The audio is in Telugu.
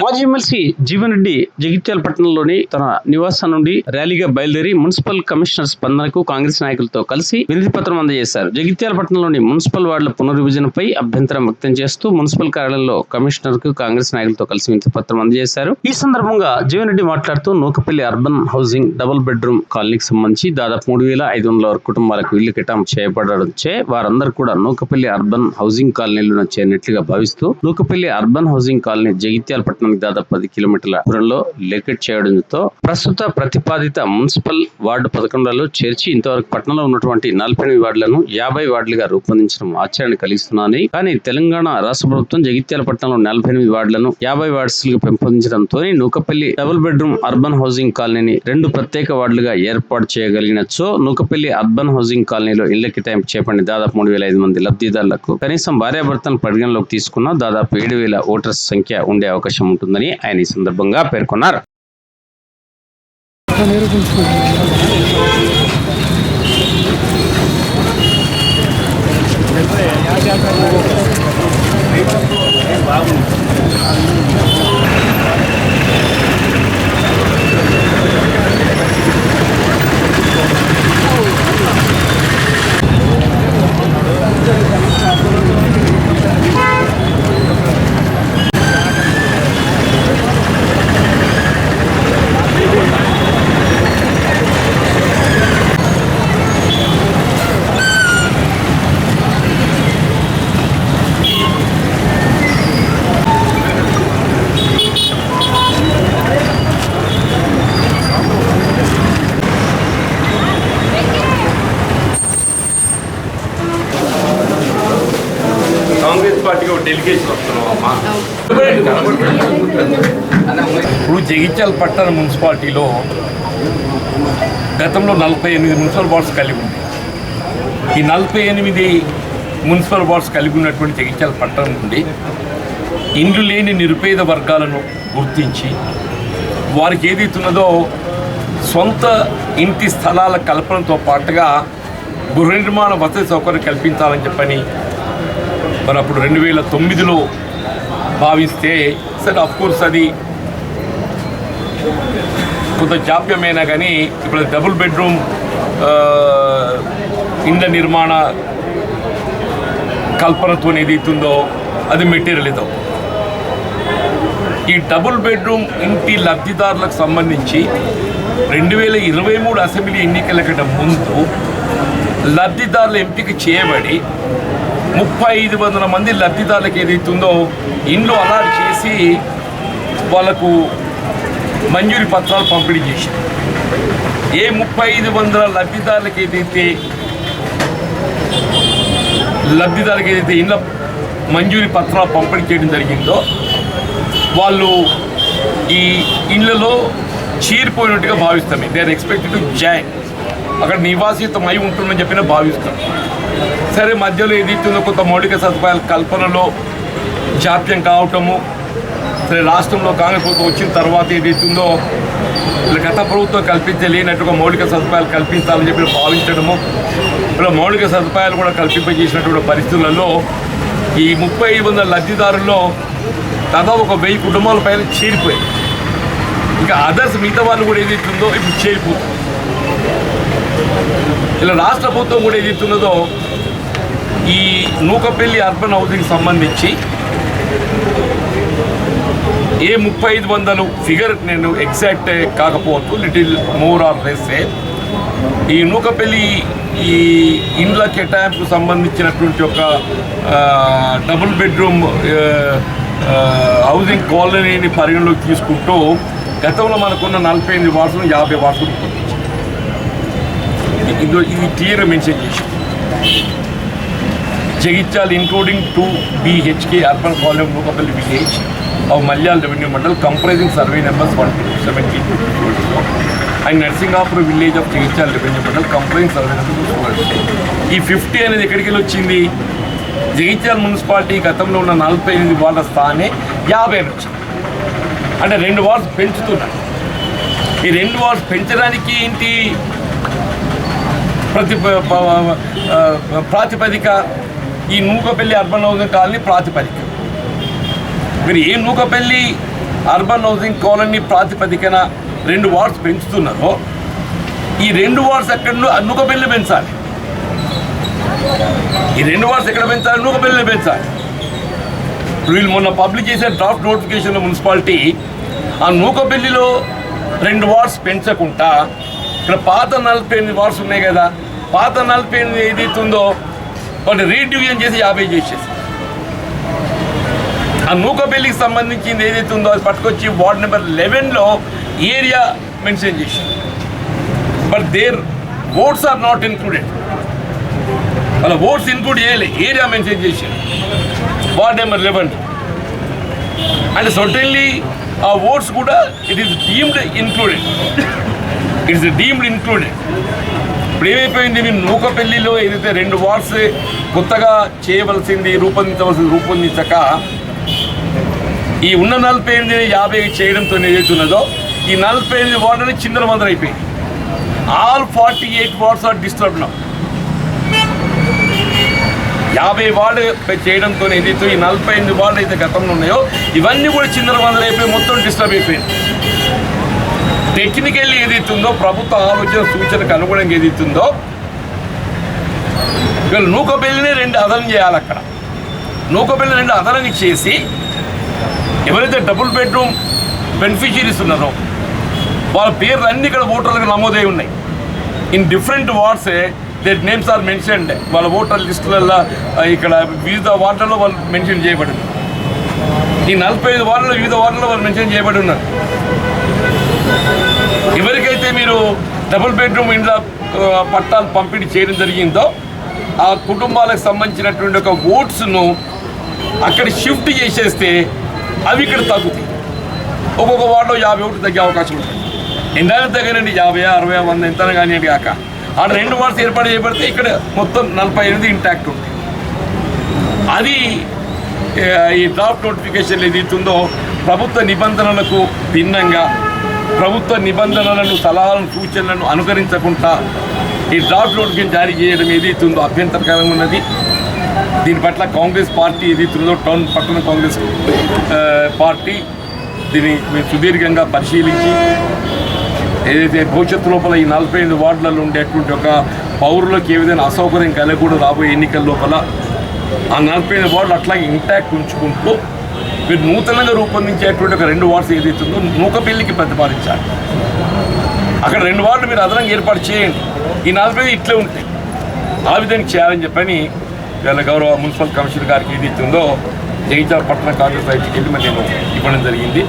మాజీ ఎమ్మెల్సీ జీవన్ రెడ్డి జగిత్యాల పట్టణంలోని తన నివాసం నుండి ర్యాలీగా బయలుదేరి మున్సిపల్ కమిషనర్ స్పందనకు కాంగ్రెస్ నాయకులతో కలిసి వినతి పత్రం అందజేశారు. జగిత్యాల పట్టణంలోని మున్సిపల్ వార్డుల పునర్విభజనపై అభ్యంతరం వ్యక్తం చేస్తూ మున్సిపల్ కార్యాలయంలో కమిషనర్కు కాంగ్రెస్ నాయకులతో కలిసి వినతి పత్రం అందజేశారు. ఈ సందర్భంగా జీవన్ రెడ్డి మాట్లాడుతూ Nukapalli urban housing double bedroom కాలనీకి సంబంధించి దాదాపు మూడు వేల ఐదు వందల వరకు కుటుంబాలకు ఇల్లు కేటాం చేయబడడంచే వారందరూ కూడా నూకపల్లి అర్బన్ హౌసింగ్ కాలనీలో చేరినట్లుగా భావిస్తూ Nukapalli urban housing colony Jagtial పట్టణానికి దాదాపు పది కిలోమీటర్ల దూరంలో లొకేట్ చేయడంతో ప్రస్తుత ప్రతిపాదిత మున్సిపల్ వార్డు పథకంలో చేర్చి ఇంతవరకు పట్టణంలో ఉన్నటువంటి నలభై ఎనిమిది వార్డులను యాభై వార్డులుగా రూపొందించడం ఆశ్చర్యాన్ని కలిగిస్తున్నాయి కానీ తెలంగాణ రాష్ట్ర ప్రభుత్వం జగిత్యాల పట్టణంలో నలభై ఎనిమిది వార్డులను యాభై వార్డ్స్లుగా పెంపొందించడంతో Nukapalli double bedroom urban housing కాలనీని రెండు ప్రత్యేక వార్డులుగా ఏర్పాటు చేయగలిగినచో నూకపల్లి అర్బన్ హౌసింగ్ కాలనీలో ఇళ్ళ కేటాయింపు చేపండి దాదాపు మూడు వేల ఐదు మంది లబ్ధిదారులకు కనీసం భార్యాభర్తలను పరిగణలోకి తీసుకున్న దాదాపు ఏడు వేల ఓటర్స్ సంఖ్య ఉండే అవకాశం ఉంటుందని ఆయన ఈ సందర్భంగా పేర్కొన్నారు. బాగుంది పార్టీకి ఒక డెలిగేషన్ ఇప్పుడు జగిత్యాల పట్టణ మున్సిపాలిటీలో గతంలో నలభై ఎనిమిది మున్సిపల్ వార్డ్స్ కలిగి ఉంది. ఈ నలభై ఎనిమిది మున్సిపల్ వార్డ్స్ కలిగి ఉన్నటువంటి జగిత్యాల పట్టణం నుండి ఇండ్లు లేని నిరుపేద వర్గాలను గుర్తించి వారికి ఏదైతున్నదో సొంత ఇంటి స్థలాల కల్పనతో పాటుగా గృహ నిర్మాణ వసతి సౌకర్యం కల్పించాలని చెప్పని మరి అప్పుడు రెండు వేల తొమ్మిదిలో భావిస్తే సరే అఫ్కోర్స్ అది కొంత జాప్యమైనా కానీ ఇప్పుడు డబుల్ బెడ్రూమ్ ఇండ్ల నిర్మాణ కల్పనతో ఏదైతుందో అది మెటీరియల్ ఈ డబుల్ బెడ్రూమ్ ఇంటి లబ్ధిదారులకు సంబంధించి రెండు వేల ఇరవై మూడు అసెంబ్లీ ఎన్నికల కంటే ముందు లబ్ధిదారుల ఎంపిక చేయబడి ముప్పై ఐదు వందల మంది లబ్ధిదారులకు ఏదైతుందో ఇండ్లు అలాట్ చేసి వాళ్ళకు మంజూరి పత్రాలు పంపిణీ చేశారు. ఏ ముప్పై ఐదు వందల లబ్ధిదారులకు ఏదైతే లబ్ధిదారులకు ఏదైతే ఇండ్ల మంజూరి పత్రాలు పంపిణీ చేయడం జరిగిందో వాళ్ళు ఈ ఇళ్ళలో చీరిపోయినట్టుగా భావిస్తాం. They are expected to join అక్కడ నివాసితం అయి ఉంటుందని చెప్పిన భావిస్తాం. సరే మధ్యలో ఏదైతుందో కొంత మౌలిక సదుపాయాల కల్పనలో జాప్యం కావటము సరే రాష్ట్రంలో కాంగ్రెస్ ప్రభుత్వం వచ్చిన తర్వాత ఏదైతుందో ఇలా గత ప్రభుత్వం కల్పించలేనట్టుగా మౌలిక సదుపాయాలు కల్పించాలని చెప్పి భావించడము ఇలా మౌలిక సదుపాయాలు కూడా కల్పింపజేసినటువంటి పరిస్థితులలో ఈ ముప్పై ఐదు వందల లబ్ధిదారుల్లో దాదాపు ఒక వెయ్యి కుటుంబాల పైన చేరిపోయాయి. ఇంకా అదర్స్ మిగతా వాళ్ళు కూడా ఏదైతుందో ఇప్పుడు చేరిపోతుంది ఇలా రాష్ట్ర ప్రభుత్వం కూడా ఏదైతున్నదో ఈ నూకపల్లి అర్బన్ హౌసింగ్ సంబంధించి ఏ ముప్పై ఐదు వందలు ఫిగర్ నేను ఎగ్జాక్ట్ కాకపోవచ్చు లిటిల్ మోర్ ఆర్ లెస్ ఈ నూకపల్లి ఈ ఇండ్ల కేటాయింపుకు సంబంధించినటువంటి ఒక డబుల్ బెడ్రూమ్ హౌసింగ్ కాలనీని పరిగణలోకి తీసుకుంటూ గతంలో మనకున్న నలభై ఎనిమిది వార్డులు యాభై వార్డులు ఇందులో ఇది ఇది క్లియర్ మెన్షన్ చేసి Jagtial including two BHK urban colony Mukapalli village uh Malyala revenue mandal comprising survey numbers one two seventy and Narsing Narsingapur village of Jagtial revenue mandal comprising survey number ఈ ఫిఫ్టీ అనేది ఎక్కడికి వెళ్ళి వచ్చింది జగిత్యాల మున్సిపాలిటీ గతంలో ఉన్న నలభై ఎనిమిది వార్డుల స్థానే యాభై వచ్చింది అంటే రెండు వార్డ్స్ పెంచుతున్నాడు ఈ రెండు వార్డ్స్ పెంచడానికి ఏంటి? ప్రతి ప్రాతిపదిక ఈ నూకపల్లి అర్బన్ హౌసింగ్ కాలనీ ప్రాతిపదిక మీరు ఏ నూకపల్లి అర్బన్ హౌసింగ్ కాలనీ ప్రాతిపదికన రెండు వార్డ్స్ పెంచుతున్నారో ఈ రెండు వార్డ్స్ ఎక్కడ నూకపల్లి పెంచాలి. ఈ రెండు వార్డ్స్ ఎక్కడ పెంచాలి? నూకపల్లిని పెంచాలి. వీళ్ళు మొన్న పబ్లిక్ చేసే డ్రాఫ్ట్ నోటిఫికేషన్ మున్సిపాలిటీ ఆ నూకపల్లిలో రెండు వార్డ్స్ పెంచకుండా ఇక్కడ పాత నలభై ఎనిమిది వార్డ్స్ ఉన్నాయి కదా పాత నలభై ఎనిమిది ఏదైతుందో ఉందో వాటిని రీడివిజన్ చేసి యాభై చేసేసి. ఆ నూకబెల్లికి సంబంధించింది ఏదైతే ఉందో అది పట్టుకొచ్చి వార్డ్ నెంబర్ లెవెన్లో ఏరియా మెన్షన్ చేసి but their votes are not included. వాళ్ళ ఓట్స్ ఇన్క్లూడ్ చేయాలి ఏరియా మెన్షన్ చేసి ward number eleven. And certainly ఆ ఓట్స్ కూడా it is deemed included it is deemed included ఇప్పుడు ఏమైపోయింది? మీరు నూకపల్లిలో ఏదైతే రెండు వార్డ్స్ కొత్తగా చేయవలసింది రూపొందించవలసింది రూపొందించక ఈ ఉన్న నలభై ఎనిమిది యాభై చేయడంతో ఏదైతున్నదో ఈ నలభై ఎనిమిది వార్డుని చిందర మందర అయిపోయింది all forty eight wards are disturb now యాభై వార్డు చేయడంతో ఏదైతే ఈ నలభై ఎనిమిది వార్డులు అయితే గతంలో ఉన్నాయో ఇవన్నీ కూడా చిందర మందర అయిపోయి మొత్తం డిస్టర్బ్ అయిపోయింది టెక్నికల్లీ ఏదైతుందో ప్రభుత్వ ఆలోచన సూచనకు అనుగుణంగా ఏదైతుందో వీళ్ళు నూకబెల్లిని రెండు అదనం చేయాలి అక్కడ. నూకబెల్లి రెండు అదనం చేసి ఎవరైతే డబుల్ బెడ్రూమ్ బెనిఫిషియరీస్ ఉన్నారో వాళ్ళ పేర్లు అన్ని ఇక్కడ ఓటర్లకు నమోదై ఉన్నాయి. In different wards their names are mentioned వాళ్ళ ఓటర్ లిస్టులలో ఇక్కడ వివిధ వార్డులలో వాళ్ళు మెన్షన్ చేయబడి ఈ నలభై ఐదు వార్డులో వివిధ వార్డులలో వాళ్ళు మెన్షన్ చేయబడి ఉన్నారు. ఎవరికైతే మీరు డబుల్ బెడ్రూమ్ ఇండ్ల పట్టాలు పంపిణీ చేయడం జరిగిందో ఆ కుటుంబాలకు సంబంధించినటువంటి ఒక ఓట్స్ను అక్కడ షిఫ్ట్ చేసేస్తే అవి ఇక్కడ తగ్గుతాయి. ఒక్కొక్క వార్డులో యాభై ఓట్లు తగ్గే అవకాశం ఉంటుంది. ఎన్నాళ్ళు తగ్గనండి యాభై అరవై వంద ఎంత కానివ్వండి కాక. ఆడ రెండు వార్డ్స్ ఏర్పాటు చేయబడితే ఇక్కడ మొత్తం నలభై ఎనిమిది ఇంటాక్ట్ ఉంటుంది అది ఈ డ్రాఫ్ట్ నోటిఫికేషన్ ఏదైతే ఉందో ప్రభుత్వ నిబంధనలకు భిన్నంగా ప్రభుత్వ నిబంధనలను సలహాలను సూచనలను అనుకరించకుండా ఈ డ్రాఫ్ట్ నోటిఫికేషన్ జారీ చేయడం ఏదైతే ఉందో అభ్యంతరకరంగా ఉన్నది. దీని పట్ల కాంగ్రెస్ పార్టీ ఇది ఉందో టౌన్ పట్టణ కాంగ్రెస్ పార్టీ దీన్ని మేము సుదీర్ఘంగా పరిశీలించి ఏదైతే భవిష్యత్తు లోపల ఈ నలభై ఐదు వార్డులలో ఉండేటువంటి ఒక పౌరులకు ఏ విధంగా అసౌకర్యం కలగకూడదు రాబోయే ఎన్నికల లోపల ఆ నలభై ఐదు వార్డులు అట్లాగే ఇంటాక్ట్ ఉంచుకుంటూ మీరు నూతనంగా రూపొందించేటువంటి ఒక రెండు వార్డ్స్ ఏదైతే ఉందో నూకపెల్లికి ప్రతిపాదించాలి. అక్కడ రెండు వార్డులు మీరు అదనంగా ఏర్పాటు చేయండి. ఈ నలభై ఇట్లే ఉంటాయి. ఆ విధంగా చేయాలని చెప్పని వీళ్ళ గౌరవ మున్సిపల్ కమిషనర్ గారికి ఏదైతే ఉందో జగిత్యాల పట్టణ కాంగ్రెస్ ఐటీకి వెళ్ళి మరి నేను ఇవ్వడం జరిగింది.